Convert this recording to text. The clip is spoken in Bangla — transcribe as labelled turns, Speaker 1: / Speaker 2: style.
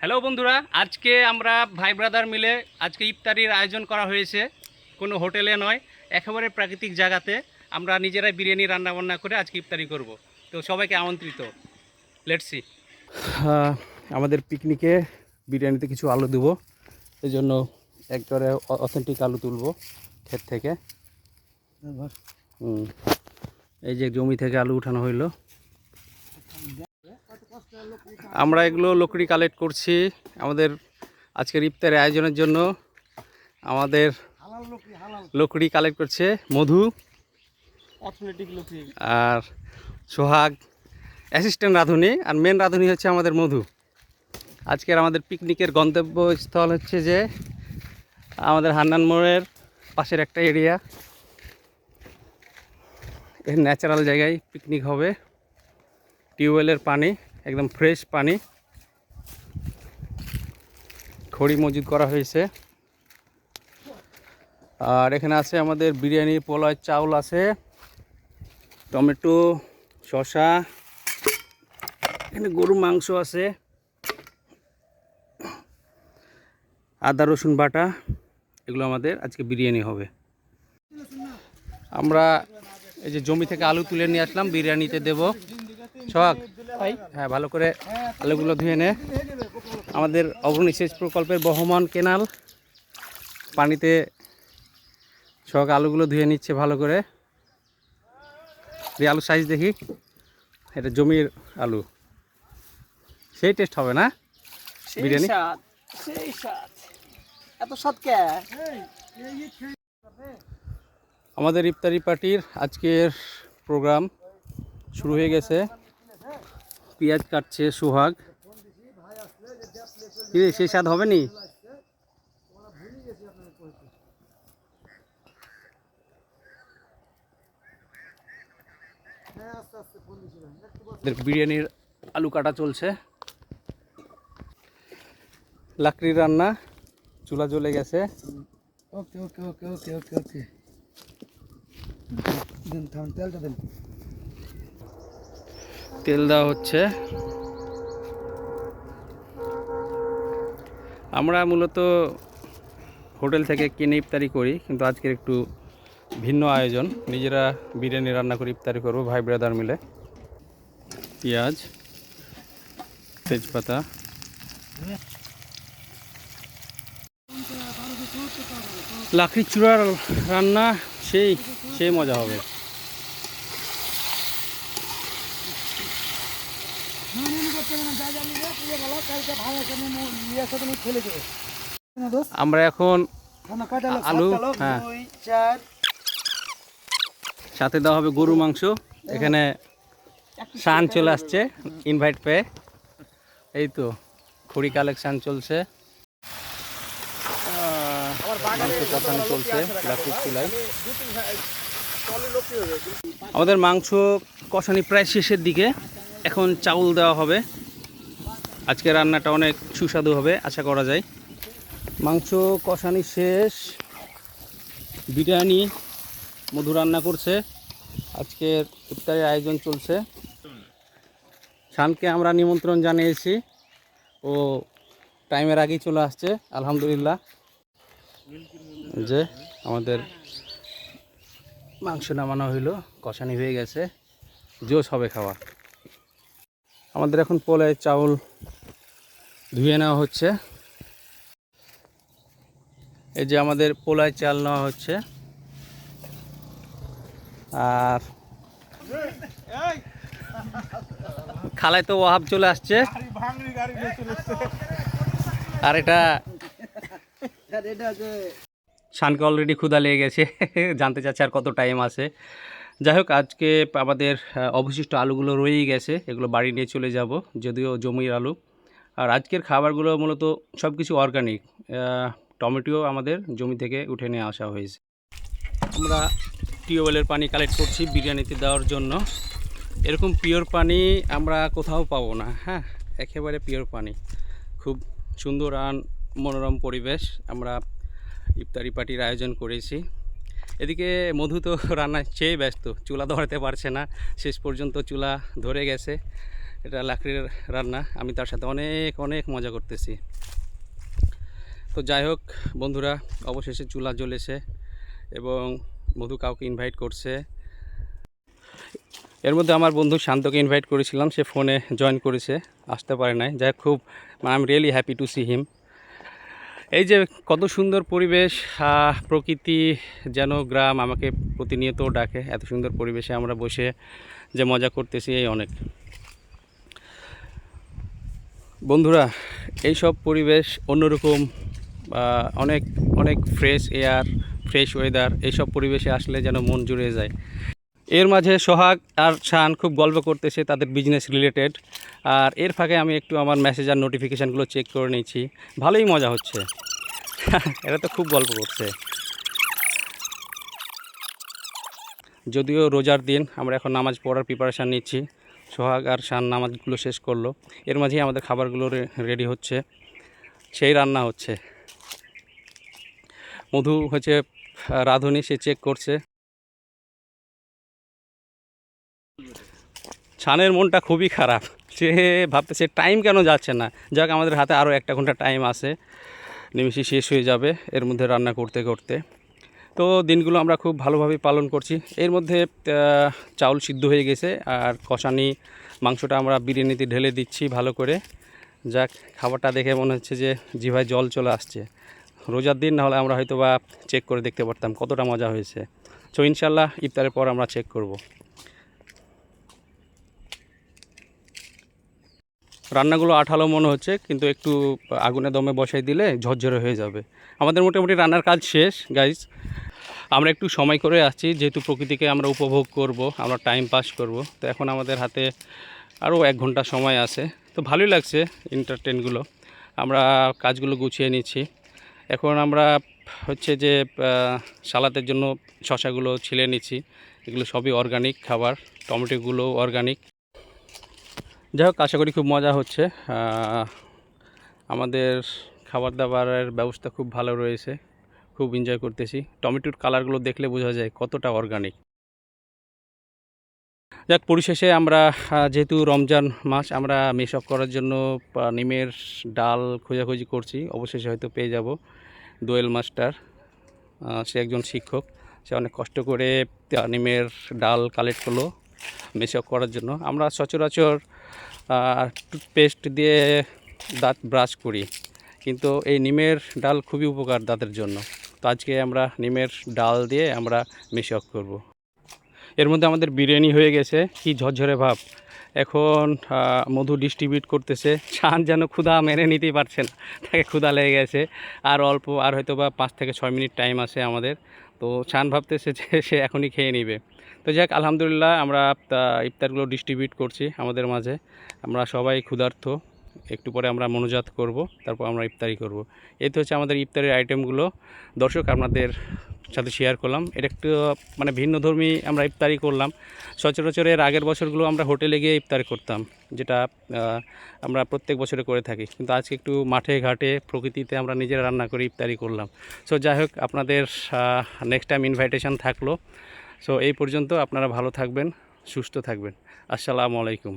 Speaker 1: হ্যালো বন্ধুরা আজকে আমরা ভাই ব্রাদার মিলে আজকে ইফতারির আয়োজন করা হয়েছে। কোনো হোটেলে নয় একেবারে প্রাকৃতিক জায়গাতে আমরা নিজেরাই বিরিয়ানি রান্না বান্না করে আজকে ইফতারি করব। তো সবাইকে আমন্ত্রিত। লেটসি আমাদের পিকনিকে বিরিয়ানিতে কিছু আলু দেবো এই জন্য একবারে অথেন্টিক আলু তুলবো ক্ষেত থেকে। হুম। এই যে জমি থেকে আলু উঠানো হইল। আমরা এগুলো লকড়ি কালেক্ট করছি আমাদের আজকের ইফতারের আয়োজনের জন্য। আমাদের লকড়ি কালেক্ট করছে মধু আর সোহাগ অ্যাসিস্ট্যান্ট রাঁধুনি। আর মেন রাঁধুনি হচ্ছে আমাদের মধু। আজকের আমাদের পিকনিকের গন্তব্যস্থল হচ্ছে যে আমাদের হান্নান মোড়ের পাশের একটা এরিয়া এর ন্যাচারাল জায়গায় পিকনিক হবে। টিউবওয়েলের পানি। একদম ফ্রেশ পানি। খড়ি মজুদ করা হয়েছে। আর এখানে আছে আমাদের বিরিয়ানি পোলার চাউল আছে, টমেটো, শসা, এখানে গরুর মাংস আছে, আদা, রসুন বাটা, এগুলো আমাদের আজকে বিরিয়ানি হবে। আমরা এই যে জমি থেকে আলু তুলে নিয়ে আসলাম, বিরিয়ানিতে দেব। সব হ্যাঁ ভালো করে আলুগুলো ধুয়ে নে। আমাদের অগ্রণী সেচ প্রকল্পের বহমান কেনাল পানিতে সব আলুগুলো ধুয়ে নিচ্ছে ভালো করে। এই আলু সাইজ দেখি। এটা জমির আলু। সেই টেস্ট হবে না? বিরিয়ানি?
Speaker 2: এত
Speaker 1: আমাদের ইফতারি পার্টির আজকের প্রোগ্রাম শুরু হয়ে গেছে। পেঁয়াজ কাটছে সোহাগ। সেই স্বাদ হবে নি? বিরিয়ানির আলু কাটা চলছে। লাকড়ির রান্না চুলা জ্বলে গেছে।
Speaker 2: ওকে ওকে ওকে ওকে ওকে ওকে। দেন থাম তেলটা দেন।
Speaker 1: তেল দেওয়া হচ্ছে। আমরা মূলত হোটেল থেকে কিনে ইফতারি করি, কিন্তু আজকের একটু ভিন্ন আয়োজন। নিজেরা বিরিয়ানি রান্না করে ইফতারি করব, ভাই ব্রাদার মিলে। পেঁয়াজ, তেজপাতা। লাকড়ি চূড়ার রান্না, সেই সেই মজা হবে। আমরা এখন আলু, হ্যাঁ। সাথে দেওয়া হবে গরু মাংস। এখানে শান চলে আসছে ইনভাইট পেয়ে। এই তো খড়ি কালেকশান চলছে চলছে। আমাদের মাংস কষানি প্রায় শেষের দিকে। এখন চাউল দেওয়া হবে। আজকে রান্নাটা অনেক সুস্বাদু হবে, আশা করা যায়। মাংস কষানি শেষ। বিরিয়ানি মধু রান্না করছে। আজকের ইফতারের আয়োজন চলছে। শানকে আমরা নিমন্ত্রণ জানিয়েছি। ও টাইমের আগেই চলে আসছে, আলহামদুলিল্লাহ। যে আমাদের মাংস নামানো হইল, কষানি হয়ে গেছে। জোশ হবে খাওয়া। আমাদের এখন পোলায় চাউল ধুয়ে নেওয়া হচ্ছে। এই যে আমাদের পোলায় চাল নেওয়া হচ্ছে। আর খালায় তো ওয়াহাব চলে আসছে। আর এটা শানকে অলরেডি ক্ষুদা লেগে গেছে, জানতে চাচ্ছে আর কত টাইম আছে। যাই হোক, আজকে আমাদের অবশিষ্ট আলুগুলো রয়েই গেছে, এগুলো বাড়ি নিয়ে চলে যাব, যদিও জমির আলু। আর আজকের খাবারগুলো মূলত সব কিছু অর্গানিক টমেটো আমাদের জমি থেকে উঠে নিয়ে আসা হয়েছে। আমরা টিউবওয়েলের পানি কালেক্ট করছি বিরিয়ানিতে দেওয়ার জন্য। এরকম পিওর পানি আমরা কোথাও পাবো না হ্যাঁ? একেবারে পিওর পানি। খুব সুন্দর আর মনোরম পরিবেশ আমরা ইফতারি পার্টির আয়োজন করেছি। এদিকে মধু তো রান্নায় চেয়ে ব্যস্ত, চুলা ধরাতে পারছে না। শেষ পর্যন্ত চুলা ধরে গেছে। এটা লাকড়ির রান্না। আমি তার সাথে অনেক অনেক মজা করতেছি। তো যাই হোক, বন্ধুরা, অবশেষে চুলা জ্বলেছে এবং মধু কাউকে ইনভাইট করছে। এর মধ্যে আমার বন্ধু শান্তকে ইনভাইট করেছিলাম, সে ফোনে জয়েন করেছে, আসতে পারে নাই। যাই খুব I am really happy to see him এই যে কত সুন্দর পরিবেশ প্রকৃতি যেন গ্রাম আমাকে প্রতিনিয়ত ডাকে। এত সুন্দর পরিবেশে আমরা বসে যে মজা করতেছি, এই অনেক। বন্ধুরা এই সব পরিবেশ অন্যরকম অনেক অনেক ফ্রেশ এয়ার ফ্রেশ ওয়েদার এইসব পরিবেশে আসলে যেন মন জুড়ে যায়। এর মাঝে সোহাগ আর শান খুব গল্প করতেছে তাদের বিজনেস রিলেটেড আর এর ফাঁকে আমি একটু আমার মেসেজ আর নোটিফিকেশানগুলো চেক করে নিচ্ছি। ভালোই মজা হচ্ছে। এরা তো খুব গল্প করছে। যদিও রোজার দিন, আমরা এখন নামাজ পড়ার প্রিপারেশান নিচ্ছি। সোহাগ আর শান নামাজগুলো শেষ করল। এর মাঝেই আমাদের খাবারগুলো রেডি হচ্ছে। সেই রান্না হচ্ছে। মধু হচ্ছে রাঁধুনি, সে চেক করছে। ছানের মনটা খুবই খারাপ। সে ভাবতেছে টাইম কেন যাচ্ছে না? যাক, আমাদের হাতে আরও একটা ঘণ্টা টাইম আছে। নিমিশে শেষ হয়ে যাবে, এর মধ্যে রান্না করতে করতে। তো দিনগুলো আমরা খুব ভালোভাবে পালন করছি। এর মধ্যে চাউল সিদ্ধ হয়ে গেছে আর কষানি মাংসটা আমরা বিরিয়ানিতে ঢেলে দিচ্ছি ভালো করে। যাক, খাবারটা দেখে মনে হচ্ছে যে জিভায় জল চলে আসছে। রোজার দিন না হলে আমরা হয়তো বা চেক করে দেখতে পারতাম কতটা মজা হয়েছে। তো ইনশাল্লাহ ইফতারের পর আমরা চেক করব। রান্নাগুলো আঠালো মনে হচ্ছে, কিন্তু একটু আগুনে দমে বসাই দিলে ঝরঝরে হয়ে যাবে। আমাদের মোটামুটি রান্নার কাজ শেষ গাইজ আমরা একটু সময় করে আসছি যেহেতু প্রকৃতিকে আমরা উপভোগ করব আমরা টাইম পাস করব। তো এখন আমাদের হাতে আরও এক ঘণ্টা সময় আছে। তো ভালোই লাগছে ইন্টারটেনগুলো আমরা কাজগুলো গুছিয়ে নিচ্ছি। এখন আমরা হচ্ছে যে আহ, সালাদের জন্য শশাগুলো ছিলে নিচ্ছি। এগুলো সবই অর্গানিক খাবার টমেটোগুলো অর্গানিক যাই হোক আশা করি খুব মজা হচ্ছে। আমাদের খাবার দাবারের ব্যবস্থা খুব ভালো রয়েছে। খুব এনজয় করতেছি। টমেটোর কালারগুলো দেখলে বোঝা যায় কতটা অর্গানিক যাক, পরিশেষে আমরা যেহেতু রমজান মাস, আমরা মেশআপ করার জন্য নিমের ডাল খোঁজাখুঁজি করছি। অবশেষে হয়তো পেয়ে যাব দোয়েল মাস্টার সে একজন শিক্ষক। সে অনেক কষ্ট করে নিমের ডাল কালেক্ট করল মেশআপ করার জন্য। আমরা সচরাচর টুথপেস্ট দিয়ে দাঁত ব্রাশ করি। কিন্তু এই নিমের ডাল খুবই উপকার দাঁতের জন্য। তো আজকে আমরা নিমের ডাল দিয়ে আমরা মিশক করব। এর মধ্যে আমাদের বিরিয়ানি হয়ে গেছে, কি ঝরঝরে ভাব। এখন মধু ডিস্ট্রিবিউট করতেছে। চান যেন ক্ষুধা মেনে নিতেই পারছে না, তাকে ক্ষুধা লেগে গেছে। আর অল্প, আর হয়তো বা পাঁচ থেকে ছয় মিনিট টাইম আছে আমাদের। তো চান ভাবতেছে যে সে এখনই খেয়ে নিবে। তো যাক, আলহামদুলিল্লাহ আমরা ইফতারগুলো ডিস্ট্রিবিউট করছি আমাদের মাঝে। আমরা সবাই ক্ষুধার্ত একটু পরে আমরা মনোজাত করব, তারপর আমরা ইফতারি করব। এই তো হচ্ছে আমাদের ইফতারের আইটেমগুলো দর্শক আপনাদের সাথে শেয়ার করলাম। এটা একটু মানে ভিন্ন ধর্মী আমরা ইফতারি করলাম। সচরাচরের আগের বছরগুলো আমরা হোটেলে গিয়ে ইফতারি করতাম, যেটা আমরা প্রত্যেক বছরে করে থাকি। কিন্তু আজকে একটু মাঠে ঘাটে প্রকৃতিতে আমরা নিজেরা রান্না করে ইফতারি করলাম। সো যাই হোক আপনাদের নেক্সট টাইম ইনভাইটেশন থাকল। সো এই পর্যন্ত আপনারা ভালো থাকবেন, সুস্থ থাকবেন। আসসালামু আলাইকুম।